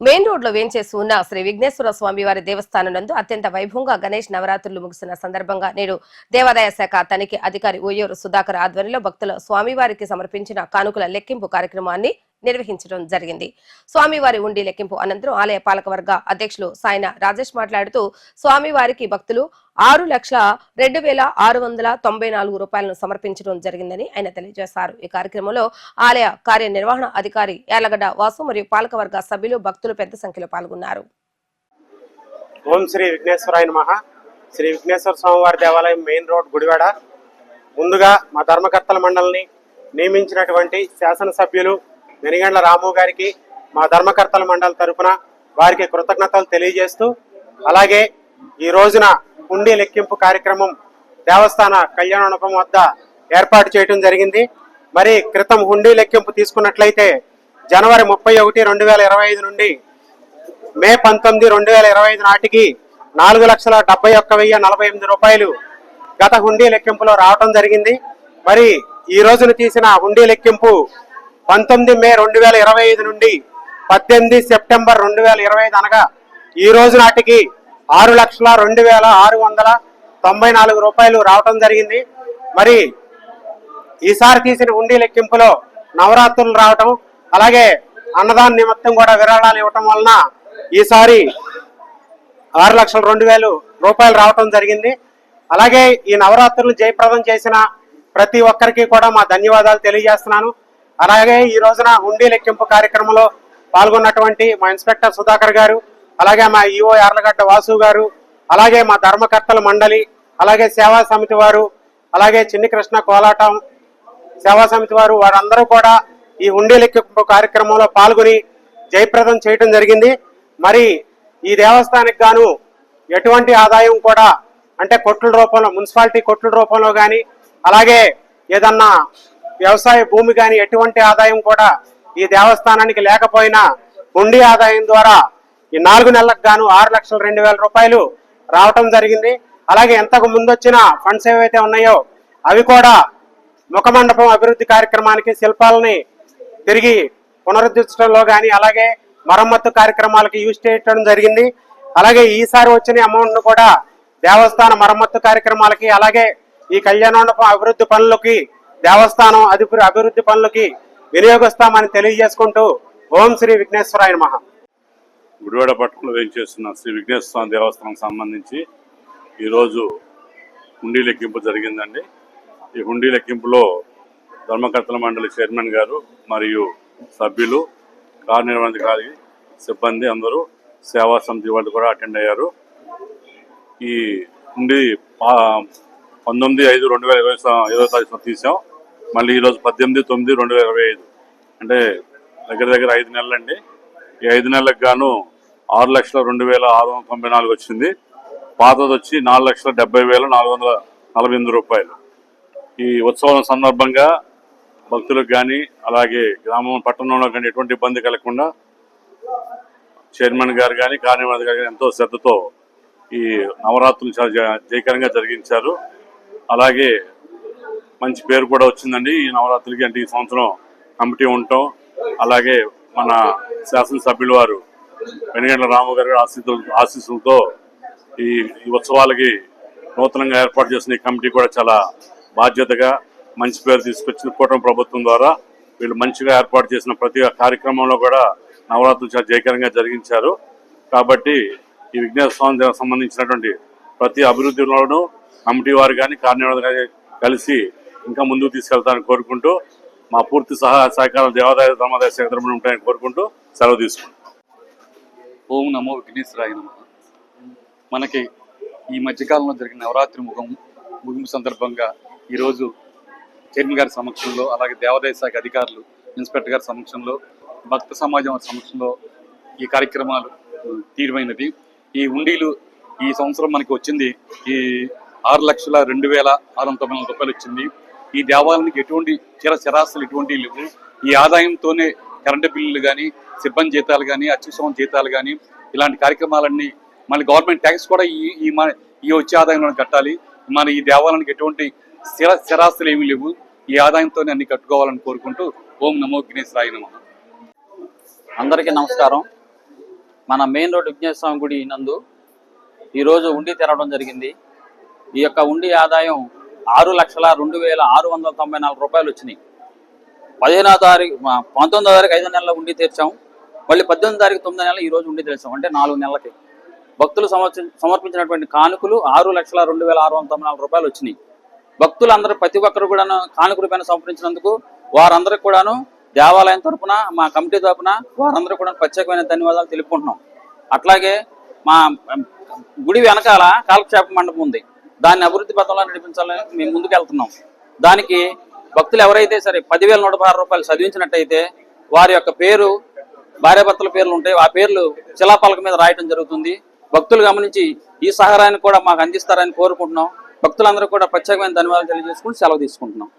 Main రోడ్లో వేంచేసి ఉన్న శ్రీ విఘ్నేశ్వర స్వామి వారి దేవస్థానం నందు అత్యంత వైభవంగా గణేష్ నవరాత్రులు ముగిసిన సందర్భంగా నేడు దేవాదాయ శాఖ తనిఖీ అధికారి ఓయూరు సుధాకర్ ఆధ్వర్యంలో భక్తుల స్వామివారికి సమర్పించిన కానుకల లెక్కింపు కార్యక్రమాన్ని నిర్వహించడం జరిగింది. స్వామివారి ఉండి లెక్కింపు అనంతరం ఆలయ పాలకవర్గ అధ్యక్షులు సాయన రాజేష్ మాట్లాడుతూ స్వామివారికి భక్తులు ఆరు లక్షల రెండు వేల ఆరు వందల తొంభై నాలుగు రూపాయలను సమర్పించడం జరిగిందని ఆయన తెలియజేశారు. ఈ కార్యక్రమంలో ఆలయ కార్యనిర్వహణ అధికారి యాలగడ్డ వాసు మరియు పాలకవర్గ సభ్యులు భక్తులు పెద్ద సంఖ్యలో పాల్గొన్నారు. ఓం శ్రీ విఘ్నేశ్వరాయ మహా శ్రీ విఘ్నేశ్వర స్వామివారి దేవాలయం మెయిన్ రోడ్ గుడివాడ. ముందుగా మా ధర్మకర్తల మండలిని నియమించినటువంటి శాసనసభ్యులు వెనిగండ్ల రాము గారికి మా ధర్మకర్తల మండలి తరపున వారికి కృతజ్ఞతలు తెలియజేస్తూ అలాగే ఈ రోజున హుండీ లెక్కింపు కార్యక్రమం దేవస్థాన కళ్యాణోపం వద్ద ఏర్పాటు చేయడం జరిగింది. మరి క్రితం హుండీ లెక్కింపు తీసుకున్నట్లయితే జనవరి ముప్పై ఒకటి రెండు వేల ఇరవై ఐదు నుండి మే పంతొమ్మిది రెండు వేల ఇరవై ఐదు నాటికి నాలుగు లక్షల డెబ్బై ఒక్క వెయ్యి నలభై ఎనిమిది రూపాయలు గత హుండీ లెక్కింపులో రావటం జరిగింది. మరి ఈ రోజున తీసిన హుండీ లెక్కింపు పంతొమ్మిది మే రెండు వేల ఇరవై ఐదు నుండి పద్దెనిమిది సెప్టెంబర్ రెండు వేల ఇరవై ఐదు అనగా ఈ రోజు నాటికి ఆరు లక్షల రెండు వేల ఆరు వందల తొంభై నాలుగు రూపాయలు రావటం జరిగింది. మరి ఈసారి తీసిన హుండీ లెక్కింపులో నవరాత్రులు రావటం అలాగే అన్నదాన నిమిత్తం కూడా విరాళాలు ఇవ్వటం వలన ఈసారి ఆరు లక్షల రెండు వేలు రూపాయలు రావటం జరిగింది. అలాగే ఈ నవరాత్రులు జయప్రదం చేసిన ప్రతి ఒక్కరికి కూడా మా ధన్యవాదాలు తెలియజేస్తున్నాను. అలాగే ఈ రోజున హుండీ లెక్కింపు కార్యక్రమంలో పాల్గొన్నటువంటి మా ఇన్స్పెక్టర్ సుధాకర్ గారు అలాగే మా ఈఓ యార్లగడ్డ వాసు గారు అలాగే మా ధర్మకర్తల మండలి అలాగే సేవా సమితి వారు అలాగే చిన్ని కృష్ణ కోలాటం సేవా సమితి వారు వారందరూ కూడా ఈ హుండీ లెక్కింపు కార్యక్రమంలో పాల్గొని జయప్రదం చేయడం జరిగింది. మరి ఈ దేవస్థానికి గాను ఎటువంటి ఆదాయం కూడా అంటే కొట్ల రూపంలో మున్సిపాలిటీ కొట్ల రూపంలో కానీ అలాగే ఏదన్నా వ్యవసాయ భూమి కానీ ఎటువంటి ఆదాయం కూడా ఈ దేవస్థానానికి లేకపోయినా హుండీ ఆదాయం ద్వారా ఈ నాలుగు నెలలకు గాను ఆరు లక్షల రెండు వేల రూపాయలు రావటం జరిగింది. అలాగే ఎంతకు ముందు వచ్చిన ఫండ్స్ ఏవైతే ఉన్నాయో అవి కూడా ముఖమండపం అభివృద్ధి కార్యక్రమానికి శిల్పాలని తిరిగి పునరుద్ధరించడంలో కానీ అలాగే మరమ్మత్తు కార్యక్రమాలకి యూజ్ చేయడం జరిగింది. అలాగే ఈసారి వచ్చిన అమౌంట్ను కూడా దేవస్థాన మరమ్మత్తు కార్యక్రమాలకి అలాగే ఈ కళ్యాణోండపం అభివృద్ధి పనులకి దేవస్థానం అధిపతి అభివృద్ధి పనులకి వినియోగిస్తామని తెలియజేసుకుంటూ ఓం శ్రీ విఘ్నేశ్వరాయ మహా గుడివాడ పట్టణంలో వేయించేస్తున్న శ్రీ విఘ్నేశ్వర స్వామి దేవస్థానం సంబంధించి ఈరోజు హుండీ లెక్కింపు జరిగిందండి. ఈ హుండీ లెక్కింపులో ధర్మకర్తల మండలి చైర్మన్ గారు మరియు సభ్యులు కార్యనిర్వహణాధికారి సిబ్బంది అందరూ సేవా సమితి వాళ్ళు కూడా అటెండ్ అయ్యారు. ఈ హుండీ పంతొమ్మిది ఐదు రెండు వేల ఇరవై ఇరవై తారీఖున తీసాం. మళ్ళీ ఈరోజు పద్దెనిమిది తొమ్మిది రెండు వేల ఇరవై ఐదు. అంటే దగ్గర దగ్గర ఐదు నెలలండి. ఈ ఐదు నెలలకు గాను ఆరు లక్షల రెండు వేల ఆరు వందల తొంభై నాలుగు వచ్చింది. పాతది వచ్చి నాలుగు లక్షల డెబ్బై వేల నాలుగు వందల నలభై ఎనిమిది రూపాయలు. ఈ ఉత్సవం సందర్భంగా భక్తులకు కానీ అలాగే గ్రామం పట్టణంలో కానీ ఎటువంటి ఇబ్బంది కలగకుండా చైర్మన్ గారు కానీ కార్యనిర్వాహక గారు కానీ ఎంతో శ్రద్ధతో ఈ నవరాత్రులు చాలా జయకరంగా జరిగించారు. అలాగే మంచి పేరు కూడా వచ్చిందండి. ఈ నవరాత్రులకి అంటే ఈ సంవత్సరం కమిటీ ఉండటం అలాగే మన శాసనసభ్యులు వారు వెనుగండ్ల రాము గారి ఆశీస్సులు ఆశీస్సులతో ఈ ఉత్సవాలకి నూతనంగా ఏర్పాటు చేసిన ఈ కమిటీ కూడా చాలా బాధ్యతగా మంచి పేరు తీసుకొచ్చిన కూటమి ప్రభుత్వం ద్వారా వీళ్ళు మంచిగా ఏర్పాటు చేసిన ప్రతి కార్యక్రమంలో కూడా నవరాత్రులు చాలా జయకరంగా జరిగించారు. కాబట్టి ఈ విఘ్నేశ్వర స్వామి సంబంధించినటువంటి ప్రతి అభివృద్ధిలోనూ కమిటీ వారు కానీ కార్యనిర్వాహకులు కానీ కలిసి ఇంకా ముందుకు తీసుకెళ్తారని కోరుకుంటూ మా పూర్తి సహా సహకారం దేవాదాయ ధర్మాదాయ శాఖ ఉంటాయని కోరుకుంటూ సెలవు తీసుకుంటాం ఓం నమో విఘ్నేశ్వరాయ నమ. మనకి ఈ మధ్యకాలంలో జరిగిన నవరాత్రి ముఖం ముగింపు సందర్భంగా ఈరోజు చైర్మన్ గారి సమక్షంలో అలాగే దేవాదాయ శాఖ అధికారులు ఇన్స్పెక్టర్ గారి సమక్షంలో భక్త సమాజం సమక్షంలో ఈ కార్యక్రమాలు తీరుమైనది. ఈ ఉండీలు ఈ సంవత్సరం మనకి వచ్చింది ఈ ఆరు లక్షల రెండు వేల ఆరు వందల తొంభై రూపాయలు వచ్చింది. ఈ దేవాలయానికి ఎటువంటి చిర చిరాస్తులు ఎటువంటి లేవు. ఈ ఆదాయంతోనే కరెంటు బిల్లులు కానీ సిబ్బంది జీతాలు కానీ అత్యుత్సవం జీతాలు కానీ ఇలాంటి కార్యక్రమాలన్నీ మళ్ళీ గవర్నమెంట్ ట్యాక్స్ కూడా ఈ ఈ మన ఈ వచ్చే ఆదాయంలో కట్టాలి. మన ఈ దేవాలయానికి ఎటువంటి స్థిర స్థిరాస్తులు ఏమీ లేవు. ఈ ఆదాయంతోనే అన్ని కట్టుకోవాలని కోరుకుంటూ ఓం నమో గణేశ్వరాయ నమః. అందరికీ నమస్కారం. మన మెయిన్ రోడ్ విఘ్నేశ్వర స్వామి గుడి నందు ఈరోజు ఉండి తెరవడం జరిగింది. ఈ యొక్క ఉండి ఆదాయం ఆరు లక్షల రెండు వేల ఆరు వందల తొంభై నాలుగు రూపాయలు వచ్చినాయి. పదిహేనో తారీఖు పంతొమ్మిదో తారీఖు ఐదో నెలల ఉండి తీర్చాం. మళ్ళీ పద్దెనిమిది తారీఖు తొమ్మిదో నెల ఈ రోజు ఉండి తీర్చాం. అంటే నాలుగు నెలలకి. భక్తులు సమర్పించినటువంటి కానుకలు ఆరు లక్షల రెండు వేల ఆరు వందల తొంభై నాలుగు రూపాయలు వచ్చినాయి. భక్తులందరూ ప్రతి ఒక్కరు కూడాను కానుకల పైన సమర్పించినందుకు వారందరికి కూడాను దేవాలయం తరపున మా కమిటీ తరపున వారందరూ కూడా ప్రత్యేకమైన ధన్యవాదాలు తెలుపుకుంటున్నాం. అట్లాగే మా గుడి వెనకాల కాలక్షేప మండపం ఉంది. దాన్ని అభివృద్ధి పథంలో నడిపించాలని మేము ముందుకు వెళ్తున్నాం. దానికి భక్తులు ఎవరైతే సరే పదివేల నూట పదహారు రూపాయలు చదివించినట్టయితే వారి యొక్క పేరు భార్యాభర్తల పేర్లు ఉంటాయి ఆ పేర్లు శిలాపాలక మీద రాయటం జరుగుతుంది. భక్తులు గమనించి ఈ సహాయాన్ని కూడా మాకు అందిస్తారని కోరుకుంటున్నాం. భక్తులందరూ కూడా ప్రత్యేకమైన ధన్యవాదాలు తెలియజేసుకుని సెలవు తీసుకుంటున్నాం.